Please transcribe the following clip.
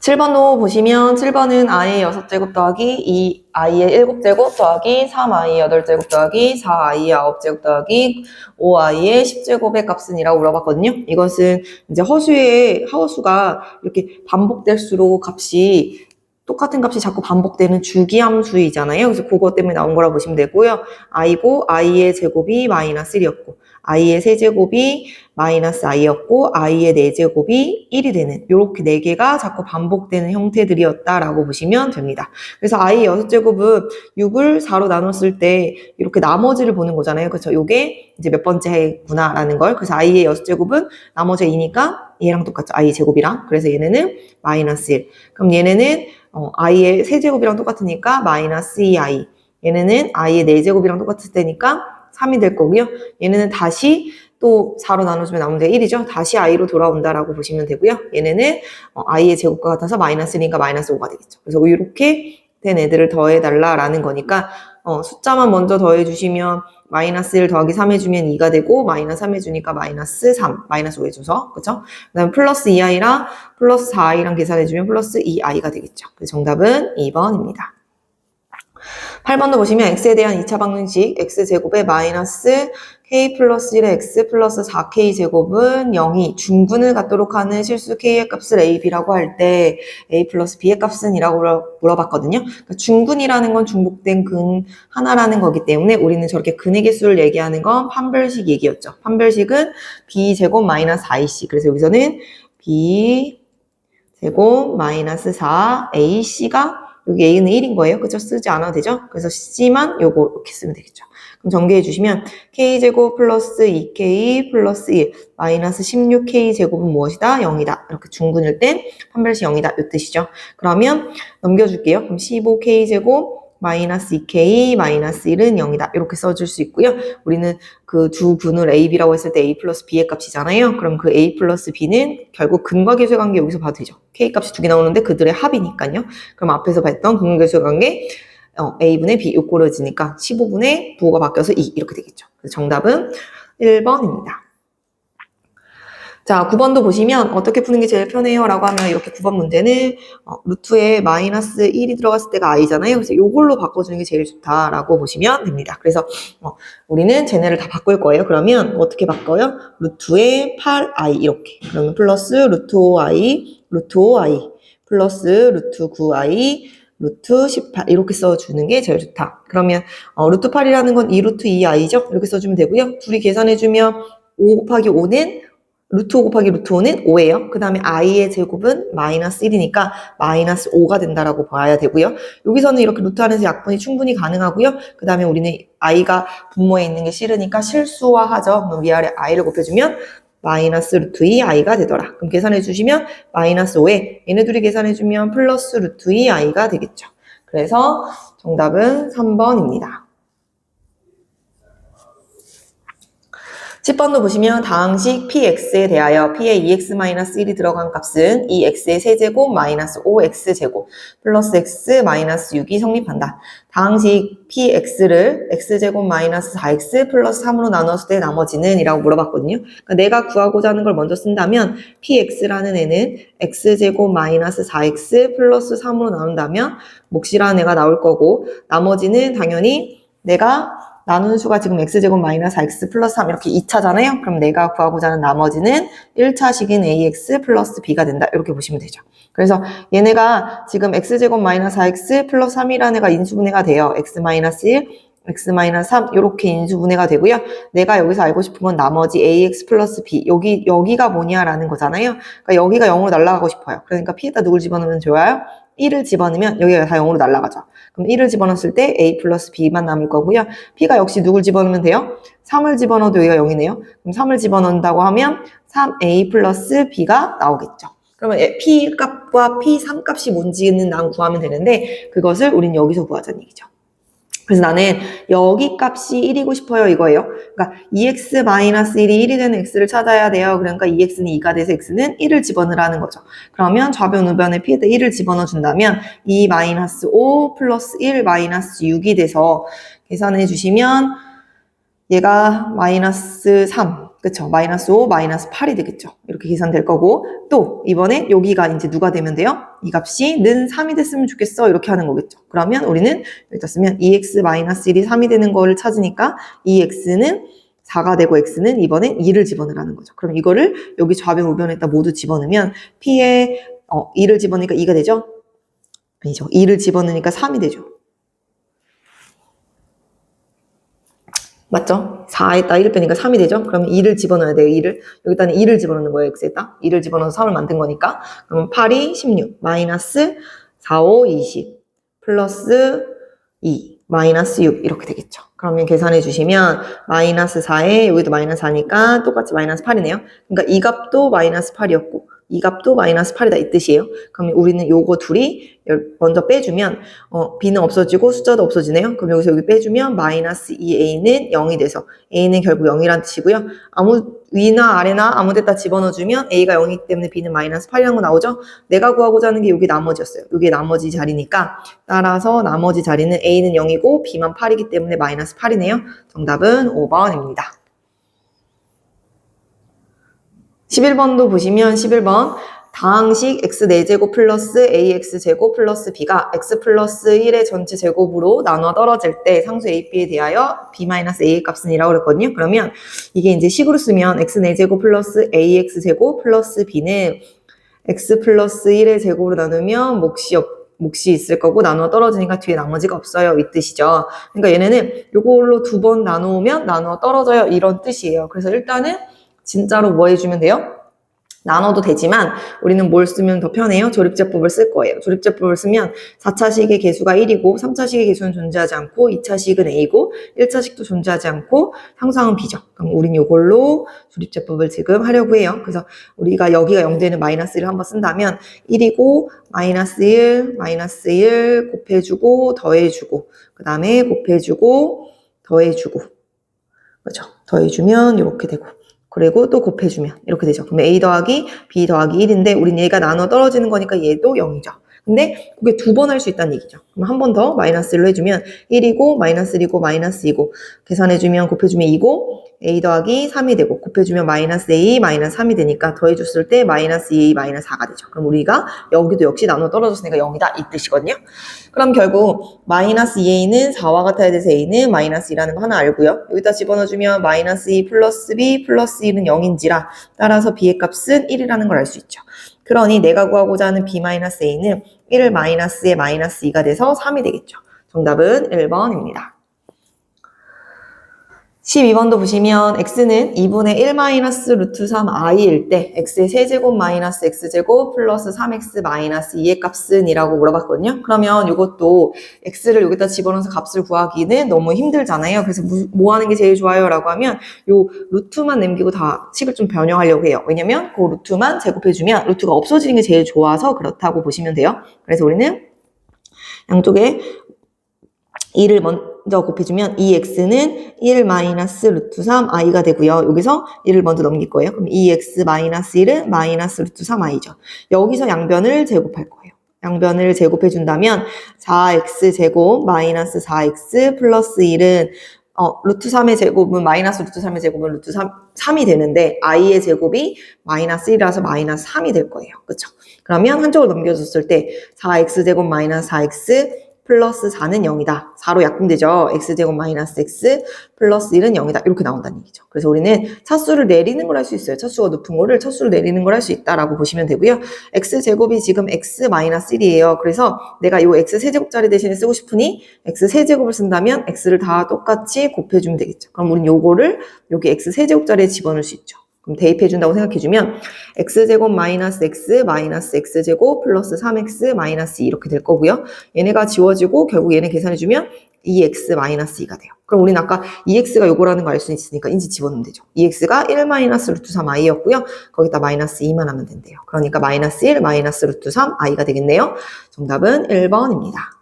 7번도 보시면 7번은 i의 6제곱 더하기 2i의 7제곱 더하기 3i의 8제곱 더하기 4i의 9제곱 더하기 5i의 10제곱의 값은이라고 물어봤거든요. 이것은 이제 허수의 하수가 이렇게 반복될수록 값이 똑같은 값이 자꾸 반복되는 주기함수이잖아요. 그래서 그것 때문에 나온 거라 보시면 되고요. i고 i의 제곱이 마이너스 1이었고 i의 세제곱이 마이너스 i였고 i의 4제곱이 1이 되는 이렇게 4개가 자꾸 반복되는 형태들이었다라고 보시면 됩니다. 그래서 i 6제곱은 6을 4로 나눴을 때 이렇게 나머지를 보는 거잖아요. 그렇죠? 요게 이제 몇 번째구나라는 걸. 그래서 i의 6제곱은 나머지 2니까 얘랑 똑같죠. i 제곱이랑. 그래서 얘네는 마이너스 1. 그럼 얘네는 어, i의 세제곱이랑 똑같으니까 마이너스 2i. 얘네는 i의 4제곱이랑 똑같을 때니까 3이 될 거고요. 얘네는 다시 또 4로 나눠주면 나오는 게 1이죠. 다시 i로 돌아온다라고 보시면 되고요. 얘네는 어, i의 제곱과 같아서 마이너스 1이니까 마이너스 5가 되겠죠. 그래서 이렇게 된 애들을 더해달라라는 거니까 어, 숫자만 먼저 더해주시면 마이너스 1 더하기 3 해주면 2가 되고 마이너스 3 해주니까 마이너스 3, 마이너스 5 해줘서 그쵸? 그 다음에 플러스 2i랑 플러스 4i랑 계산해주면 플러스 2i가 되겠죠. 그래서 정답은 2번입니다. 8번도 보시면 x에 대한 2차 방정식 x제곱에 마이너스 k 플러스 1의 x 플러스 4k 제곱은 0이 중분을 갖도록 하는 실수 k의 값을 a, b라고 할 때 a 플러스 b의 값은 이라고 물어봤거든요. 그러니까 중분이라는 건 중복된 근 하나라는 거기 때문에 우리는 저렇게 근의 개수를 얘기하는 건 판별식 얘기였죠. 판별식은 b 제곱 마이너스 4ac 그래서 여기서는 b 제곱 마이너스 4ac가 여기 A는 1인 거예요. 그죠? 쓰지 않아도 되죠? 그래서 C만 요거 이렇게 쓰면 되겠죠. 그럼 전개해 주시면 K제곱 플러스 2K 플러스 1 마이너스 16K 제곱은 무엇이다? 0이다. 이렇게 중근일 땐 판별식 0이다. 이 뜻이죠. 그러면 넘겨줄게요. 그럼 15K 제곱 마이너스 2k 마이너스 1은 0이다. 이렇게 써줄 수 있고요. 우리는 그두 분을 a, b라고 했을 때 a 플러스 b의 값이잖아요. 그럼 그 a 플러스 b는 결국 근과 계수의 관계 여기서 봐도 되죠. k 값이 두 개 나오는데 그들의 합이니까요. 그럼 앞에서 봤던 근과 계수의 관계 어, a분의 b 요 꼬려지니까 15분의 부호가 바뀌어서 2 이렇게 되겠죠. 정답은 1번입니다. 자, 9번도 보시면 어떻게 푸는 게 제일 편해요? 라고 하면 이렇게 9번 문제는 어, 루트에 마이너스 1이 들어갔을 때가 i잖아요. 그래서 이걸로 바꿔주는 게 제일 좋다라고 보시면 됩니다. 그래서 어, 우리는 쟤네를 다 바꿀 거예요. 그러면 어떻게 바꿔요? 루트에 8i 이렇게. 그러면 플러스 루트 5i, 루트 5i, 플러스 루트 9i, 루트 18 이렇게 써주는 게 제일 좋다. 그러면 어, 루트 8이라는 건 2루트 2i죠? 이렇게 써주면 되고요. 둘이 계산해주면 5 곱하기 5는 루트 5 곱하기 루트 5는 5예요. 그 다음에 i의 제곱은 마이너스 1이니까 마이너스 5가 된다라고 봐야 되고요. 여기서는 이렇게 루트 안에서 약분이 충분히 가능하고요. 그 다음에 우리는 i가 분모에 있는 게 싫으니까 실수화하죠. 그럼 위아래 i를 곱해주면 마이너스 루트 2 i가 되더라. 그럼 계산해 주시면 마이너스 5에 얘네 둘이 계산해 주면 플러스 루트 2 i가 되겠죠. 그래서 정답은 3번입니다. 10번도 보시면 다항식 px에 대하여 p에 2x-1이 들어간 값은 2x의 세제곱 마이너스 5x제곱 플러스 x 마이너스 6이 성립한다. 다항식 px를 x제곱 마이너스 4x 플러스 3으로 나눴을 때 나머지는 이라고 물어봤거든요. 그러니까 내가 구하고자 하는 걸 먼저 쓴다면 px라는 애는 x제곱 마이너스 4x 플러스 3으로 나눈다면 몫이라는 애가 나올 거고 나머지는 당연히 내가 나누는 수가 지금 x제곱 마이너스 x 플러스 3 이렇게 2차잖아요. 그럼 내가 구하고자 하는 나머지는 1차식인 ax 플러스 b가 된다. 이렇게 보시면 되죠. 그래서 얘네가 지금 x제곱 마이너스 4x 플러스 3이라는 애가 인수분해가 돼요. x 마이너스 1, x 마이너스 3 이렇게 인수분해가 되고요. 내가 여기서 알고 싶은 건 나머지 ax 플러스 b 여기 여기가 뭐냐라는 거잖아요. 그러니까 여기가 0으로 날아가고 싶어요. 그러니까 p에다 누굴 집어넣으면 좋아요? 1을 집어넣으면 여기가 다 0으로 날아가죠. 그럼 1을 집어넣었을 때 a 플러스 b만 남을 거고요. p가 역시 누굴 집어넣으면 돼요? 3을 집어넣어도 여기가 0이네요. 그럼 3을 집어넣는다고 하면 3a 플러스 b가 나오겠죠. 그러면 p 값과 p 3 값이 뭔지는 난 구하면 되는데 그것을 우린 여기서 구하자는 얘기죠. 그래서 나는 여기 값이 1이고 싶어요 이거예요. 그러니까 2x-1이 1이 되는 x를 찾아야 돼요. 그러니까 2x는 2가 돼서 x는 1을 집어넣으라는 거죠. 그러면 좌변 우변에 p에다 1을 집어넣어 준다면 2-5 플러스 1-6이 돼서 계산해 주시면 얘가 마이너스 3 그쵸? 마이너스 5, 마이너스 8이 되겠죠. 이렇게 계산될 거고, 또, 이번에 여기가 이제 누가 되면 돼요? 이 값이 는 3이 됐으면 좋겠어. 이렇게 하는 거겠죠. 그러면 우리는 여기다 쓰면 2x 마이너스 1이 3이 되는 거를 찾으니까 2x는 4가 되고 x는 이번엔 2를 집어넣으라는 거죠. 그럼 이거를 여기 좌변, 우변에다 모두 집어넣으면 p에 어, 2를 집어넣으니까 2가 되죠? 아니죠. 2를 집어넣으니까 3이 되죠. 맞죠? 4에다 1을 빼니까 3이 되죠? 그러면 2를 집어넣어야 돼요, 2를. 여기다는 2를 집어넣는 거예요, x에다. 2를 집어넣어서 3을 만든 거니까. 그러면 8이 16, 마이너스 4, 5, 20, 플러스 2, 마이너스 6 이렇게 되겠죠. 그러면 계산해 주시면 마이너스 4에 여기도 마이너스 4니까 똑같이 마이너스 8이네요. 그러니까 이 값도 마이너스 8이었고 이 값도 마이너스 8이다 이 뜻이에요. 그럼 우리는 요거 둘이 열- 먼저 빼주면 어, b는 없어지고 숫자도 없어지네요. 그럼 여기서 여기 빼주면 마이너스 2a는 0이 돼서 a는 결국 0이란 뜻이고요. 아무 위나 아래나 아무 데다 집어넣어주면 a가 0이기 때문에 b는 마이너스 8이라는 거 나오죠. 내가 구하고자 하는 게 여기 나머지였어요. 여기 나머지 자리니까 따라서 나머지 자리는 a는 0이고 b만 8이기 때문에 마이너스 8이네요. 정답은 5번입니다. 11번도 보시면 11번 다항식 x 4제곱 플러스 ax제곱 플러스 b가 x 플러스 1의 전체 제곱으로 나눠 떨어질 때 상수 a, b에 대하여 b-a의 값은 이라고 그랬거든요. 그러면 이게 이제 식으로 쓰면 x 4제곱 플러스 ax제곱 플러스 b는 x 플러스 1의 제곱으로 나누면 몫이 없 몫이 있을 거고 나누어 떨어지니까 뒤에 나머지가 없어요 이 뜻이죠. 그러니까 얘네는 이걸로 두 번 나누면 나누어 떨어져요 이런 뜻이에요. 그래서 일단은 진짜로 뭐 해주면 돼요? 나눠도 되지만 우리는 뭘 쓰면 더 편해요? 조립제법을 쓸 거예요. 조립제법을 쓰면 4차식의 개수가 1이고 3차식의 개수는 존재하지 않고 2차식은 A고 1차식도 존재하지 않고 상수항은 B죠. 그럼 우린 이걸로 조립제법을 지금 하려고 해요. 그래서 우리가 여기가 0되는 마이너스 1을 한번 쓴다면 1이고 마이너스 1, 마이너스 1 곱해주고 더해주고 그 다음에 곱해주고 더해주고 그렇죠. 더해주면 이렇게 되고 그리고 또 곱해주면 이렇게 되죠. 그럼 a 더하기 b 더하기 1인데 우린 얘가 나눠 떨어지는 거니까 얘도 0이죠. 근데 그게 두 번 할 수 있다는 얘기죠. 그럼 한 번 더 마이너스 1로 해주면 1이고 마이너스 1이고 마이너스 2고 계산해주면 곱해주면 2고 a 더하기 3이 되고 곱해주면 마이너스 a 마이너스 3이 되니까 더해줬을 때 마이너스 2a 마이너스 4가 되죠. 그럼 우리가 여기도 역시 나눠 떨어졌으니까 0이다 이 뜻이거든요. 그럼 결국 마이너스 2a는 4와 같아야 돼서 a는 마이너스 2라는 거 하나 알고요. 여기다 집어넣어주면 마이너스 2 플러스 b 플러스 1은 0인지라 따라서 b의 값은 1이라는 걸 알 수 있죠. 그러니 내가 구하고자 하는 b-a는 1을 마이너스에 마이너스 2가 돼서 3이 되겠죠. 정답은 1번입니다. 12번도 보시면 x는 2분의 1 마이너스 루트 3 i일 때 x의 세제곱 마이너스 x제곱 플러스 3x 마이너스 2의 값은 이라고 물어봤거든요. 그러면 이것도 x를 여기다 집어넣어서 값을 구하기는 너무 힘들잖아요. 그래서 무- 뭐 하는 게 제일 좋아요? 라고 하면 요 루트만 남기고 다 식을 좀 변형하려고 해요. 왜냐면 그 루트만 제곱해주면 루트가 없어지는 게 제일 좋아서 그렇다고 보시면 돼요. 그래서 우리는 양쪽에 2를 먼 저 곱해주면 2x는 1 마이너스 루트 3 i가 되고요. 여기서 1을 먼저 넘길 거예요. 그럼 2x 마이너스 1은 마이너스 루트 3 i죠. 여기서 양변을 제곱할 거예요. 양변을 제곱해 준다면 4x 제곱 마이너스 4x 플러스 1은 어, 루트 3의 제곱은 마이너스 루트 3의 제곱은 루트 3, 3이 되는데 i의 제곱이 마이너스 1이라서 마이너스 3이 될 거예요. 그렇죠? 그러면 한쪽을 넘겨줬을 때 4x 제곱 마이너스 4x 플러스 4는 0이다. 4로 약분되죠. x제곱 마이너스 x 플러스 1은 0이다. 이렇게 나온다는 얘기죠. 그래서 우리는 차수를 내리는 걸 할 수 있어요. 차수가 높은 거를 차수를 내리는 걸 할 수 있다라고 보시면 되고요. x제곱이 지금 x 마이너스 1이에요. 그래서 내가 이 x 세제곱짜리 대신에 쓰고 싶으니 x 세제곱을 쓴다면 x를 다 똑같이 곱해주면 되겠죠. 그럼 우린 요거를 여기 x 세제곱짜리에 집어넣을 수 있죠. 대입해준다고 생각해주면 x제곱 마이너스 x 마이너스 x제곱 플러스 3x 마이너스 2 이렇게 될 거고요. 얘네가 지워지고 결국 얘네 계산해주면 2x 마이너스 2가 돼요. 그럼 우리는 아까 2x가 요거라는 거 알 수 있으니까 인지 집어넣으면 되죠. 2x가 1 마이너스 루트 3 i였고요. 거기다 마이너스 2만 하면 된대요. 그러니까 마이너스 1 마이너스 루트 3 i가 되겠네요. 정답은 1번입니다.